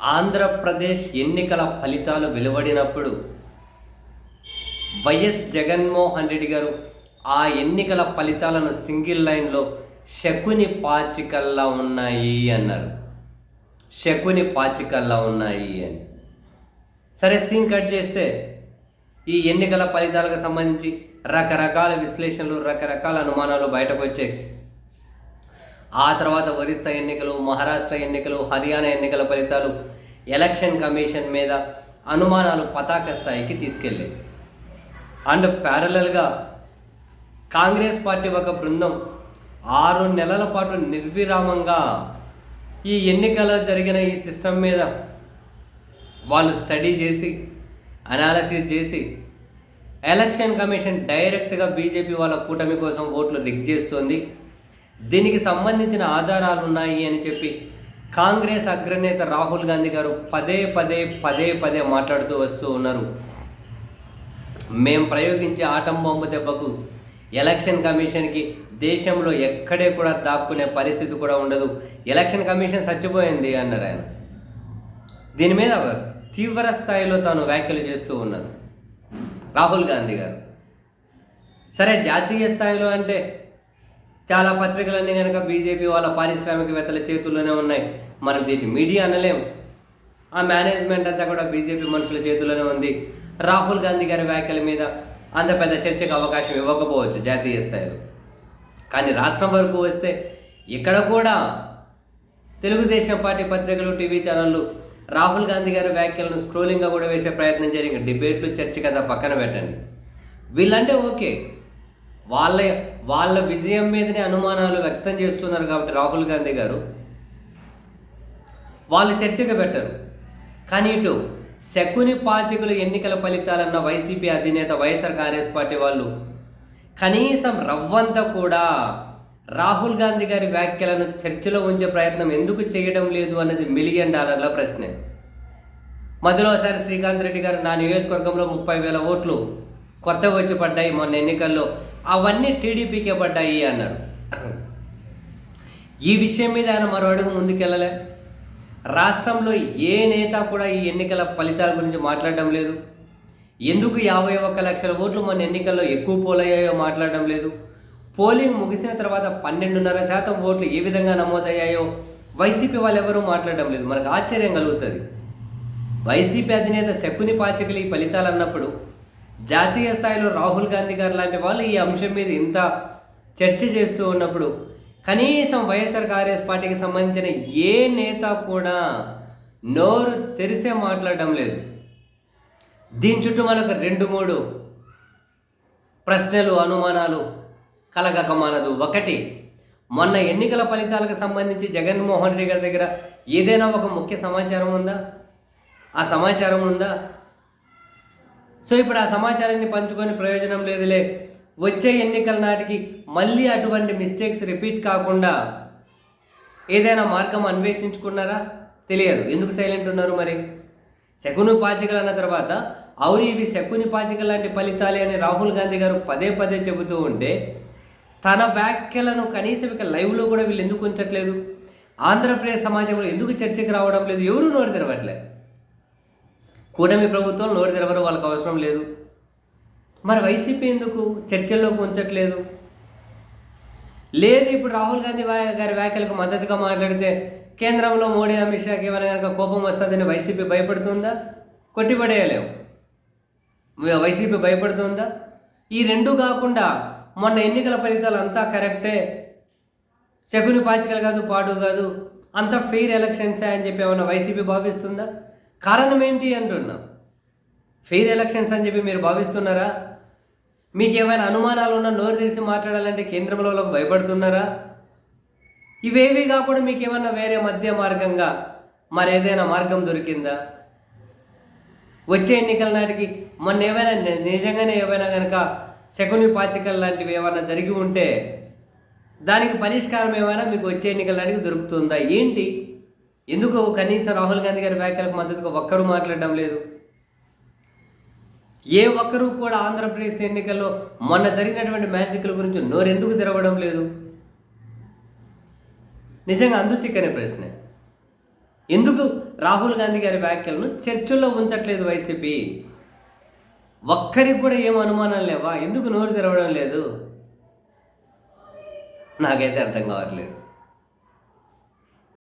ఆంధ్రప్రదేశ్ ఎన్నికల ఫలితాలు వెలువడినప్పుడు వైఎస్ జగన్మోహన్ రెడ్డి గారు ఆ ఎన్నికల ఫలితాలను సింగిల్ లైన్లో శకుని పాచికల్లా ఉన్నాయి అన్నారు. శకుని పాచికల్లా ఉన్నాయి అని. సరే సీన్ కట్ చేస్తే ఈ ఎన్నికల ఫలితాలకు సంబంధించి రకరకాల విశ్లేషణలు రకరకాల అనుమానాలు బయటకు వచ్చాయి. ఆ తర్వాత ఒరిస్సా ఎన్నికలు మహారాష్ట్ర ఎన్నికలు హర్యానా ఎన్నికల ఫలితాలు ఎలక్షన్ కమిషన్ మీద అనుమానాలు పతాక స్థాయికి తీసుకెళ్ళాయి. అండ్ ప్యారలల్గా కాంగ్రెస్ పార్టీ ఒక బృందం ఆరు నెలల పాటు నిర్విరామంగా ఈ ఎన్నికల జరిగిన ఈ సిస్టమ్ మీద వాళ్ళు స్టడీ చేసి అనాలసిస్ చేసి ఎలక్షన్ కమిషన్ డైరెక్ట్గా బీజేపీ వాళ్ళ కూటమి కోసం ఓట్లు రిగ్ చేస్తోంది. దీనికి సంబంధించిన ఆధారాలు ఉన్నాయి అని చెప్పి కాంగ్రెస్ అగ్రనేత రాహుల్ గాంధీ గారు పదే పదే పదే పదే మాట్లాడుతూ వస్తూ ఉన్నారు. మేం ప్రయోగించే ఆటం బాంబు దెబ్బకు ఎలక్షన్ కమిషన్కి దేశంలో ఎక్కడే కూడా దాక్కునే పరిస్థితి కూడా ఉండదు. ఎలక్షన్ కమిషన్ చచ్చిపోయింది అన్నారు ఆయన. దీని మీద తీవ్ర స్థాయిలో తాను వ్యాఖ్యలు చేస్తూ ఉన్నారు. రాహుల్ గాంధీ గారు. సరే జాతీయ స్థాయిలో అంటే చాలా పత్రికలన్నీ కనుక బీజేపీ వాళ్ళ పారిశ్రామికవేత్తల చేతుల్లోనే ఉన్నాయి. మనం దీన్ని మీడియా అనలేం. ఆ మేనేజ్మెంట్ అంతా కూడా బీజేపీ మనుషుల చేతుల్లోనే ఉంది. రాహుల్ గాంధీ గారి వ్యాఖ్యల మీద అంత పెద్ద చర్చకు అవకాశం ఇవ్వకపోవచ్చు జాతీయ స్థాయిలో. కానీ రాష్ట్రం వరకు వస్తే ఇక్కడ కూడా తెలుగుదేశం పార్టీ పత్రికలు టీవీ ఛానళ్ళు రాహుల్ గాంధీ గారి వ్యాఖ్యలను స్క్రోలింగ్గా కూడా వేసే ప్రయత్నం జరిగింది. డిబేట్లు చర్చ కదా పక్కన పెట్టండి. వీళ్ళంటే ఓకే. వాళ్ళ వాళ్ళ విజయం మీదనే అనుమానాలు వ్యక్తం చేస్తున్నారు కాబట్టి రాహుల్ గాంధీ గారు. వాళ్ళు చర్చకు పెట్టరు. కానీ ఇటు శకుని పాచికలు ఎన్నికల ఫలితాలన్న వైసీపీ అధినేత వైఎస్ఆర్ కాంగ్రెస్ పార్టీ వాళ్ళు కనీసం రవ్వంతా కూడా రాహుల్ గాంధీ గారి వ్యాఖ్యలను చర్చలో ఉంచే ప్రయత్నం ఎందుకు చేయడం లేదు అన్నది మిలియన్ డాలర్ల ప్రశ్నే. మధ్యలో ఒకసారి శ్రీకాంత్ రెడ్డి గారు నా నియోజకవర్గంలో ముప్పై వేల ఓట్లు కొత్తగా వచ్చి పడ్డాయి. మొన్న ఎన్నికల్లో అవన్నీ టీడీపీకే పడ్డాయి అన్నారు. ఈ విషయం మీద ఆయన మరో అడుగు ముందుకెళ్ళలే. రాష్ట్రంలో ఏ నేత కూడా ఈ ఎన్నికల ఫలితాల గురించి మాట్లాడడం లేదు. ఎందుకు యాభై ఒక్క లక్షల ఓట్లు మన ఎన్నికల్లో ఎక్కువ పోలయ్యాయో మాట్లాడడం లేదు. పోలింగ్ ముగిసిన తర్వాత పన్నెండున్నర శాతం ఓట్లు ఏ విధంగా నమోదయ్యాయో వైసీపీ వాళ్ళు ఎవరూ మాట్లాడడం లేదు. మనకు ఆశ్చర్యం కలుగుతుంది. వైసీపీ అధినేత శకుని పాచకులు ఈ ఫలితాలు అన్నప్పుడు జాతీయ స్థాయిలో రాహుల్ గాంధీ గారు లాంటి వాళ్ళు ఈ అంశం మీద ఇంత చర్చ చేస్తూ ఉన్నప్పుడు కనీసం వైఎస్ఆర్ కాంగ్రెస్ పార్టీకి సంబంధించిన ఏ నేత కూడా నోరు తెరిసే మాట్లాడడం లేదు. దీని చుట్టూ మనకు రెండు మూడు ప్రశ్నలు అనుమానాలు కలగకమానదు ఒకటి మొన్న ఎన్నికల ఫలితాలకు సంబంధించి జగన్మోహన్ రెడ్డి గారి దగ్గర ఏదైనా ఒక ముఖ్య సమాచారం ఉందా? ఆ సమాచారం ఉందా? సో ఇప్పుడు ఆ సమాచారాన్ని పంచుకొని ప్రయోజనం లేదులే. వచ్చే ఎన్నికల నాటికి మళ్ళీ అటువంటి మిస్టేక్స్ రిపీట్ కాకుండా ఏదైనా మార్గం అన్వేషించుకున్నారా? తెలియదు. ఎందుకు సైలెంట్ ఉన్నారు మరి? శకుని పాచికలు అన్న తర్వాత అవును ఇవి శకుని పాచికలు లాంటి ఫలితాలే అని రాహుల్ గాంధీ గారు పదే పదే చెబుతూ ఉంటే తన వ్యాఖ్యలను కనీసం ఇక లైవ్లో కూడా వీళ్ళు ఎందుకు ఉంచట్లేదు? ఆంధ్రప్రదేశ్ సమాజంలో ఎందుకు చర్చకు రావడం లేదు? ఎవరు నోరు తెరవట్లే? కూటమి ప్రభుత్వం నోరు తెరవరు వాళ్ళకి అవసరం లేదు. మరి వైసీపీ ఎందుకు? చర్చల్లోకి ఉంచట్లేదు. లేదు ఇప్పుడు రాహుల్ గాంధీ గారి వ్యాఖ్యలకు మద్దతుగా మాట్లాడితే కేంద్రంలో మోడీ అమిత్ షాకి ఏమైనా కనుక కోపం వస్తుందని వైసీపీ భయపడుతుందా? కొట్టిపడేయలేము వైసీపీ భయపడుతుందా? ఈ రెండు కాకుండా మొన్న ఎన్నికల ఫలితాలు అంతా కరెక్టే. శకుని పాచికలు కాదు పాడు కాదు అంత ఫెయిర్ ఎలక్షన్సే అని చెప్పి ఏమన్నా వైసీపీ భావిస్తుందా? కారణం ఏంటి అంటున్నా? ఫెయిర్ ఎలక్షన్స్ అని చెప్పి మీరు భావిస్తున్నారా? మీకు ఏమైనా అనుమానాలు ఉన్నా నోరు తెరిచి మాట్లాడాలంటే కేంద్రంలో భయపడుతున్నారా? ఇవేవి కాకుండా మీకు ఏమైనా వేరే మధ్య మార్గంగా మరి ఏదైనా మార్గం దొరికిందా? వచ్చే ఎన్నికల నాటికి మొన్న ఏమైనా నిజంగానే ఏమైనా కనుక శకుని పాచికల్ లాంటివి ఏమైనా జరిగి ఉంటే దానికి పరిష్కారం ఏమైనా మీకు వచ్చే ఎన్నికల నాటికి దొరుకుతుందా? ఏంటి? ఎందుకు కనీసం రాహుల్ గాంధీ గారి వ్యాఖ్యలకు మద్దతుగా ఒక్కరూ మాట్లాడడం లేదు? ఏ ఒక్కరూ కూడా ఆంధ్రప్రదేశ్ ఎన్నికల్లో మొన్న జరిగినటువంటి మ్యాజిక్ల గురించి నోరెందుకు తెరవడం లేదు? నిజంగా అందుచిక్కనే ప్రశ్నే. ఎందుకు రాహుల్ గాంధీ గారి వ్యాఖ్యలను చర్చల్లో ఉంచట్లేదు వైసీపీ? ఒక్కరికి కూడా ఏం అనుమానం లేవా? ఎందుకు నోరు తెరవడం లేదు? నాకైతే అర్థం కావట్లేదు.